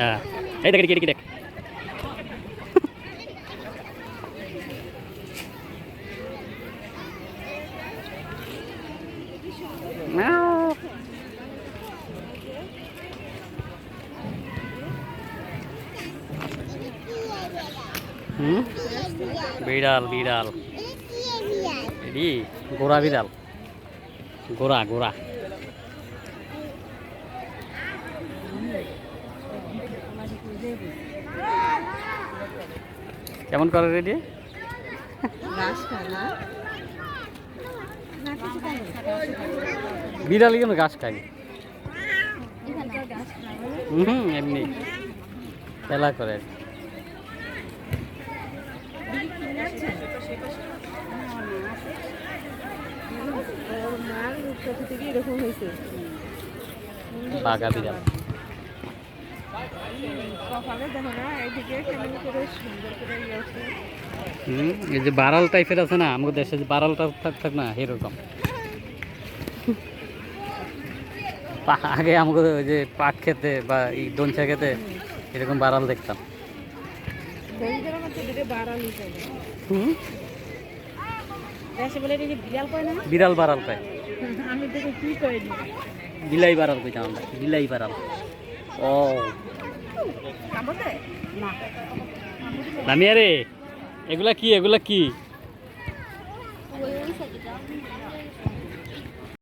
হ্যাঁ এই দেখ এদিকে, এদিকে দেখ Meow. হুম বিড়াল বিড়াল এডি গোড়া বিড়াল গোড়া গোড়া কেমন করে রেডি? বিড়াল কেন ঘাস খায়। হুম এমনি। খেলা করে। বাঘা বিড়াল। এই যে বারাল টাইপের আছে না আমাদের দেশে যে বারালটা থাক থাক না এরকম পা- আগে আমাদের ওই যে পাট খেতে বা এই দনচা খেতে এরকম বারাল দেখতাম। বিড়াল বিড়াল বারাল পায় বিলাই বারাল কইতাম আমরা বিলাই বারাল। ও। দামিয়া রে এগুলা কি এগুলা কি?